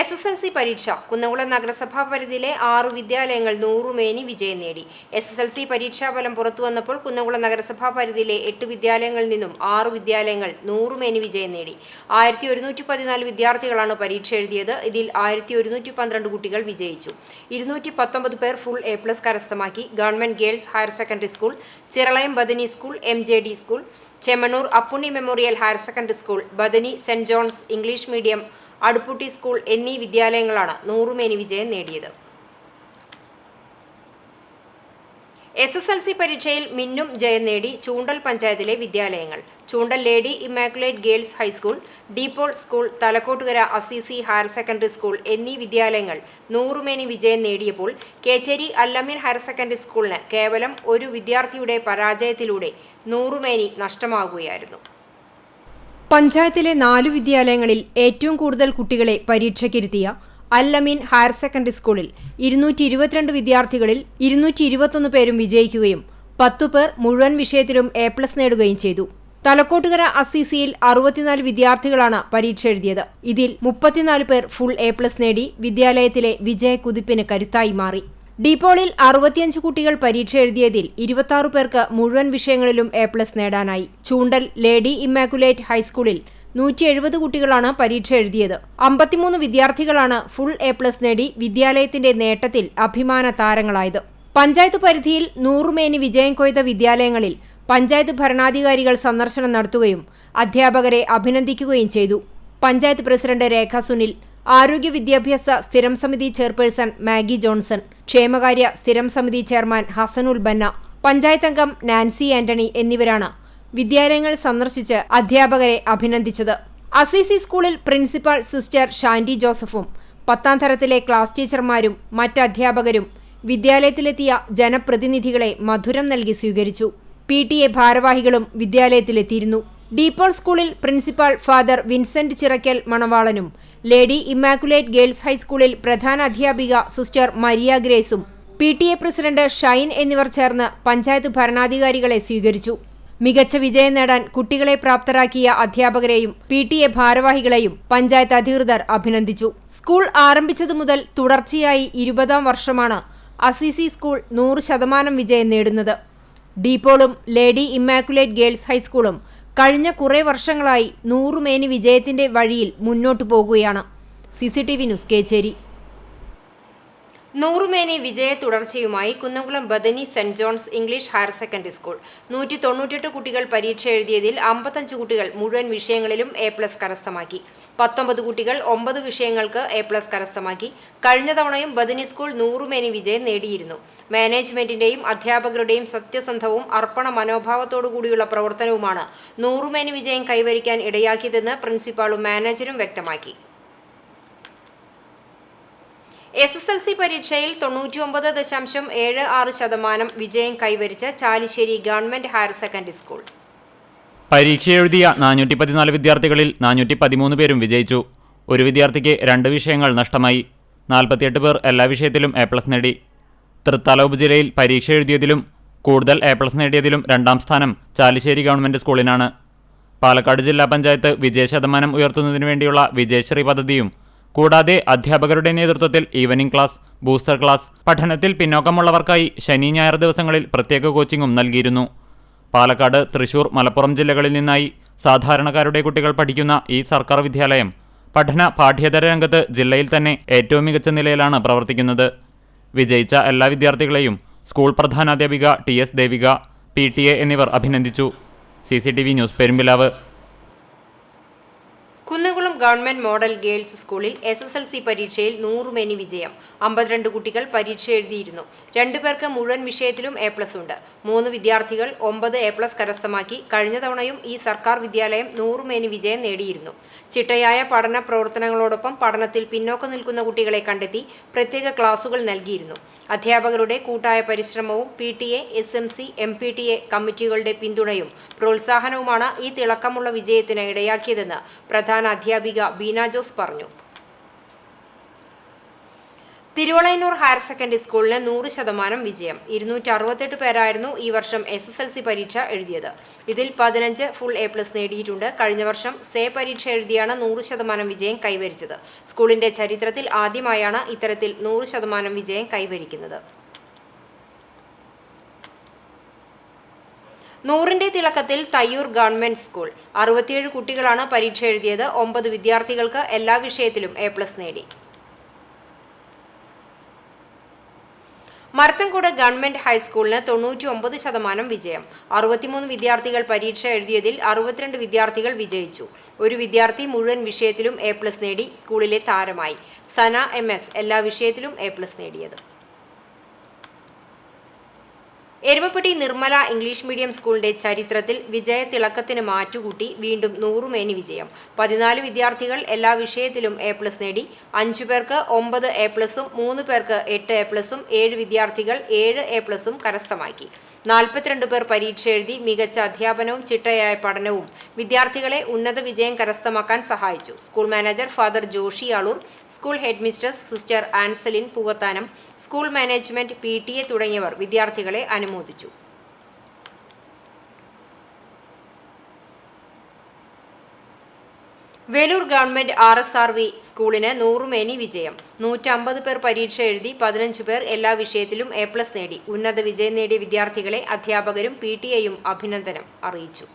S S L C പരീക്ഷ. കുന്നംകുളം നഗരസഭാ പരിധിയിലെ ആറു വിദ്യാലയങ്ങൾ നൂറുമേനി വിജയം നേടി. എസ് എസ് എൽ സി പരീക്ഷാഫലം പുറത്തുവന്നപ്പോൾ കുന്നംകുളം നഗരസഭാ പരിധിയിലെ എട്ട് വിദ്യാലയങ്ങളിൽ നിന്നും ആറു വിദ്യാലയങ്ങൾ നൂറുമേനി വിജയം നേടി. ആയിരത്തി ഒരുന്നൂറ്റി പതിനാല് വിദ്യാർത്ഥികളാണ് പരീക്ഷ എഴുതിയത്. ഇതിൽ ആയിരത്തി ഒരുന്നൂറ്റി പന്ത്രണ്ട് കുട്ടികൾ വിജയിച്ചു. ഇരുന്നൂറ്റി പത്തൊമ്പത് പേർ ഫുൾ എ പ്ലസ് കരസ്ഥമാക്കി. Government girls higher secondary school Chiralayam Bethany school M J D school Chemmanur Appunni memorial higher secondary school Bethany saint John's English medium Aduputty school എന്നീ വിദ്യാലയങ്ങളാണ് നൂറുമേനി വിജയം നേടിയത്. എസ് എസ് എൽ സി പരീക്ഷയിൽ മിന്നും ജയം നേടി ചൂണ്ടൽ പഞ്ചായത്തിലെ വിദ്യാലയങ്ങൾ. Choondal lady immaculate girls high school De Paul school Thalakkottukara Assisi higher secondary school എന്നീ വിദ്യാലയങ്ങൾ നൂറുമേനി വിജയം നേടിയപ്പോൾ കേച്ചേരി അല്ലമീൻ ഹയർ സെക്കൻഡറി സ്കൂളിന് കേവലം ഒരു വിദ്യാർത്ഥിയുടെ പരാജയത്തിലൂടെ നൂറുമേനി നഷ്ടമാകുകയായിരുന്നു. പഞ്ചായത്തിലെ നാലു വിദ്യാലയങ്ങളിൽ ഏറ്റവും കൂടുതൽ കുട്ടികളെ പരീക്ഷയ്ക്കിരുത്തിയ അല്ലമീൻ ഹയർ സെക്കൻഡറി സ്കൂളിൽ ഇരുന്നൂറ്റി ഇരുപത്തിരണ്ട് വിദ്യാർത്ഥികളിൽ ഇരുന്നൂറ്റി ഇരുപത്തൊന്ന് പേരും വിജയിക്കുകയും പത്തു പേർ മുഴുവൻ വിഷയത്തിലും എ പ്ലസ് നേടുകയും ചെയ്തു. തലക്കോട്ടുകര അസിസിയിൽ അറുപത്തിനാല് വിദ്യാർത്ഥികളാണ് പരീക്ഷ എഴുതിയത്. ഇതിൽ മുപ്പത്തിനാല് പേർ ഫുൾ എ പ്ലസ് നേടി വിദ്യാലയത്തിലെ വിജയക്കുതിപ്പിന് കരുത്തായി മാറി. ഡീപോളിൽ അറുപത്തിയഞ്ച് കുട്ടികൾ പരീക്ഷ എഴുതിയതിൽ ഇരുപത്തി പേർക്ക് മുഴുവൻ വിഷയങ്ങളിലും എ പ്ലസ് നേടാനായി. ചൂണ്ടൽ ലേഡി ഇമ്മാക്കുലേറ്റ് ഹൈസ്കൂളിൽ നൂറ്റി എഴുപത് കുട്ടികളാണ് പരീക്ഷ എഴുതിയത്. അമ്പത്തിമൂന്ന് വിദ്യാർത്ഥികളാണ് ഫുൾ എ പ്ലസ് നേടി വിദ്യാലയത്തിന്റെ നേട്ടത്തിൽ അഭിമാന താരങ്ങളായത്. പഞ്ചായത്ത് പരിധിയിൽ നൂറുമേനി വിജയം കൊയ്ത വിദ്യാലയങ്ങളിൽ പഞ്ചായത്ത് ഭരണാധികാരികൾ സന്ദർശനം നടത്തുകയും അധ്യാപകരെ അഭിനന്ദിക്കുകയും ചെയ്തു. പഞ്ചായത്ത് പ്രസിഡന്റ് രേഖ സുനിൽ ആരോഗ്യ വിദ്യാഭ്യാസ സ്ഥിരം സമിതി ചെയർപേഴ്സൺ മാഗി ജോൺസൺ ക്ഷേമകാര്യ സ്ഥിരം സമിതി ചെയർമാൻ ഹസനുൽ ബന്ന പഞ്ചായത്ത് അംഗം നാൻസി ആന്റണി എന്നിവരാണ് വിദ്യാലയങ്ങൾ സന്ദർശിച്ച് അധ്യാപകരെ അഭിനന്ദിച്ചത്. അസീസി സ്കൂളിൽ പ്രിൻസിപ്പാൾ സിസ്റ്റർ ഷാൻഡി ജോസഫും പത്താം തരത്തിലെ ക്ലാസ് ടീച്ചർമാരും മറ്റ് അധ്യാപകരും വിദ്യാലയത്തിലെത്തിയ ജനപ്രതിനിധികളെ മധുരം നൽകി സ്വീകരിച്ചു. പി ടി എ ഭാരവാഹികളും വിദ്യാലയത്തിലെത്തിയിരുന്നു. ഡീപോൾ സ്കൂളിൽ പ്രിൻസിപ്പാൾ ഫാദർ വിൻസെന്റ് ചിറക്കൽ മണവാളനും ലേഡി ഇമ്മാക്കുലേറ്റ് ഗേൾസ് ഹൈസ്കൂളിൽ പ്രധാന അധ്യാപിക sister Maria ഗ്രേസും P T A president Shine എന്നിവർ ചേർന്ന് പഞ്ചായത്ത് ഭരണാധികാരികളെ സ്വീകരിച്ചു. മികച്ച വിജയം നേടാൻ കുട്ടികളെ പ്രാപ്തരാക്കിയ അധ്യാപകരെയും പി ടി എ ഭാരവാഹികളെയും പഞ്ചായത്ത് അധികൃതർ അഭിനന്ദിച്ചു. സ്കൂൾ ആരംഭിച്ചതു മുതൽ തുടർച്ചയായി ഇരുപതാം വർഷമാണ് അസിസി സ്കൂൾ നൂറ് ശതമാനം വിജയം നേടുന്നത്. ഡീപോളും ലേഡി ഇമ്മാക്കുലേറ്റ് ഗേൾസ് ഹൈസ്കൂളും കഴിഞ്ഞ കുറേ വർഷങ്ങളായി നൂറുമേനി വിജയത്തിന്റെ വഴിയിൽ മുന്നോട്ടു പോകുകയാണ്. C C T V news Kechery. നൂറുമേനി വിജയ തുടർച്ചയുമായി Kunnamkulam Bethany saint John's English higher secondary school. നൂറ്റി കുട്ടികൾ പരീക്ഷ എഴുതിയതിൽ അമ്പത്തഞ്ച് കുട്ടികൾ മുഴുവൻ വിഷയങ്ങളിലും എ പ്ലസ് കരസ്ഥമാക്കി. പത്തൊമ്പത് കുട്ടികൾ ഒമ്പത് വിഷയങ്ങൾക്ക് എ പ്ലസ് കരസ്ഥമാക്കി. കഴിഞ്ഞ തവണയും ബദിനി സ്കൂൾ നൂറുമേനി വിജയം നേടിയിരുന്നു. മാനേജ്മെന്റിന്റെയും അധ്യാപകരുടെയും സത്യസന്ധവും അർപ്പണ മനോഭാവത്തോടു കൂടിയുള്ള പ്രവർത്തനവുമാണ് നൂറുമേനി വിജയം കൈവരിക്കാൻ ഇടയാക്കിയതെന്ന് പ്രിൻസിപ്പാളും മാനേജരും വ്യക്തമാക്കി. എസ് എസ് എൽ സി പരീക്ഷയിൽ തൊണ്ണൂറ്റിയൊമ്പത് ദശാംശം ഏഴ് ആറ് ശതമാനം വിജയം കൈവരിച്ച Chalissery government higher secondary school. പരീക്ഷ എഴുതിയ നാനൂറ്റി പതിനാല് വിദ്യാർത്ഥികളിൽ നാനൂറ്റി പതിമൂന്ന് പേരും വിജയിച്ചു. ഒരു വിദ്യാർത്ഥിക്ക് രണ്ട് വിഷയങ്ങൾ നഷ്ടമായി. നാൽപ്പത്തിയെട്ട് പേർ എല്ലാ വിഷയത്തിലും എ പ്ലസ് നേടി. തൃത്താല ഉപജില്ലയിൽ പരീക്ഷ എഴുതിയതിലും കൂടുതൽ എ പ്ലസ് നേടിയതിലും രണ്ടാം സ്ഥാനം ചാലിശ്ശേരി ഗവൺമെന്റ് സ്കൂളിനാണ്. പാലക്കാട് ജില്ലാ പഞ്ചായത്ത് വിജയ ശതമാനം ഉയർത്തുന്നതിനു വേണ്ടിയുള്ള വിജയശ്രീ പദ്ധതിയും കൂടാതെ അധ്യാപകരുടെ നേതൃത്വത്തിൽ ഈവനിംഗ് ക്ലാസ് ബൂസ്റ്റർ ക്ലാസ് പഠനത്തിൽ പിന്നോക്കമുള്ളവർക്കായി ശനി ഞായർ ദിവസങ്ങളിൽ പ്രത്യേക കോച്ചിങ്ങും നൽകിയിരുന്നു. പാലക്കാട് തൃശൂർ മലപ്പുറം ജില്ലകളിൽ നിന്നായി സാധാരണക്കാരുടെ കുട്ടികൾ പഠിക്കുന്ന ഈ സർക്കാർ വിദ്യാലയം പഠന പാഠ്യേതര രംഗത്ത് ജില്ലയിൽ തന്നെ ഏറ്റവും മികച്ച നിലയിലാണ് പ്രവർത്തിക്കുന്നത്. വിജയിച്ച എല്ലാ വിദ്യാർത്ഥികളെയും school പ്രധാനാധ്യാപിക T S Devika P T A എന്നിവർ അഭിനന്ദിച്ചു. C C T V news Perumbilavu. Kunnamkulam government model girls സ്കൂളിൽ എസ് എസ് എൽ സി പരീക്ഷയിൽ നൂറുമേനി വിജയം. അമ്പത്തിരണ്ട് കുട്ടികൾ പരീക്ഷ എഴുതിയിരുന്നു. രണ്ടുപേർക്ക് മുഴുവൻ വിഷയത്തിലും എ പ്ലസ് ഉണ്ട്. മൂന്ന് വിദ്യാർത്ഥികൾ ഒമ്പത് എ പ്ലസ് കരസ്ഥമാക്കി കഴിഞ്ഞ തവണയും ഈ സർക്കാർ വിദ്യാലയം നൂറുമേനി വിജയം നേടിയിരുന്നു. ചിട്ടയായ പഠന പ്രവർത്തനങ്ങളോടൊപ്പം പഠനത്തിൽ പിന്നോക്കം നിൽക്കുന്ന കുട്ടികളെ കണ്ടെത്തി പ്രത്യേക ക്ലാസുകൾ നൽകിയിരുന്നു. അധ്യാപകരുടെ കൂട്ടായ പരിശ്രമവും P T A S M C M P T A കമ്മിറ്റികളുടെ പിന്തുണയും പ്രോത്സാഹനവുമാണ് ഈ തിളക്കമുള്ള വിജയത്തിന് ഇടയാക്കിയതെന്ന് പ്രധാന അധ്യാപിക ബീന ജോസ് പറഞ്ഞു. തിരുവളയന്നൂർ ഹയർ സെക്കൻഡറി സ്കൂളിന് നൂറ് ശതമാനം വിജയം. ഇരുന്നൂറ്റി അറുപത്തെട്ട് പേരായിരുന്നു ഈ വർഷം എസ് എസ് എൽ സി പരീക്ഷ എഴുതിയത്. ഇതിൽ പതിനഞ്ച് ഫുൾ എ പ്ലസ് നേടിയിട്ടുണ്ട്. കഴിഞ്ഞ വർഷം സേ പരീക്ഷ എഴുതിയാണ് നൂറ് ശതമാനം വിജയം കൈവരിച്ചത്. സ്കൂളിന്റെ ചരിത്രത്തിൽ ആദ്യമായാണ് ഇത്തരത്തിൽ നൂറ് ശതമാനം വിജയം കൈവരിക്കുന്നത്. നൂറിന്റെ തിളക്കത്തിൽ തയ്യൂർ ഗവൺമെന്റ് സ്കൂൾ. അറുപത്തിയേഴ് കുട്ടികളാണ് പരീക്ഷ എഴുതിയത്. ഒമ്പത് വിദ്യാർത്ഥികൾക്ക് എല്ലാ വിഷയത്തിലും എ പ്ലസ് നേടി. മരത്തൻകൂട് ഗവൺമെന്റ് ഹൈസ്കൂളിന് തൊണ്ണൂറ്റി ഒമ്പത് ശതമാനം വിജയം. അറുപത്തിമൂന്ന് വിദ്യാർത്ഥികൾ പരീക്ഷ എഴുതിയതിൽ അറുപത്തിരണ്ട് വിദ്യാർത്ഥികൾ വിജയിച്ചു. ഒരു വിദ്യാർത്ഥി മുഴുവൻ വിഷയത്തിലും എ പ്ലസ് നേടി സ്കൂളിലെ താരമായി. സന എം എല്ലാ വിഷയത്തിലും എ പ്ലസ് നേടിയത്. എരുമപ്പെട്ടി നിർമ്മല ഇംഗ്ലീഷ് മീഡിയം സ്കൂളിന്റെ ചരിത്രത്തിൽ വിജയത്തിളക്കത്തിന് മാറ്റുകൂട്ടി വീണ്ടും നൂറുമേനി വിജയം. പതിനാല് വിദ്യാർത്ഥികൾ എല്ലാ വിഷയത്തിലും എ പ്ലസ് നേടി. അഞ്ചു പേർക്ക് ഒമ്പത് എ പ്ലസും മൂന്ന് പേർക്ക് എട്ട് എ പ്ലസും ഏഴ് വിദ്യാർത്ഥികൾ ഏഴ് എ പ്ലസും കരസ്ഥമാക്കി. നാൽപ്പത്തിരണ്ട് പേർ പരീക്ഷ എഴുതി മികച്ച അധ്യാപനവും ചിട്ടയായ പഠനവും വിദ്യാർത്ഥികളെ ഉന്നത വിജയം കരസ്ഥമാക്കാൻ സഹായിച്ചു. School manager father Joshy Aloor school head sister Anselin Poovathanam school management P തുടങ്ങിയവർ വിദ്യാർത്ഥികളെ അനുമോദിച്ചു. Veloor government R S R V സ്കൂളിന് നൂറുമേനി വിജയം. നൂറ്റമ്പത് പേർ പരീക്ഷ എഴുതി പതിനഞ്ചു പേർ എല്ലാ വിഷയത്തിലും എ പ്ലസ് നേടി. ഉന്നത വിജയം നേടിയ വിദ്യാർത്ഥികളെ അധ്യാപകരും പി ടി എയും അഭിനന്ദനം അറിയിച്ചു.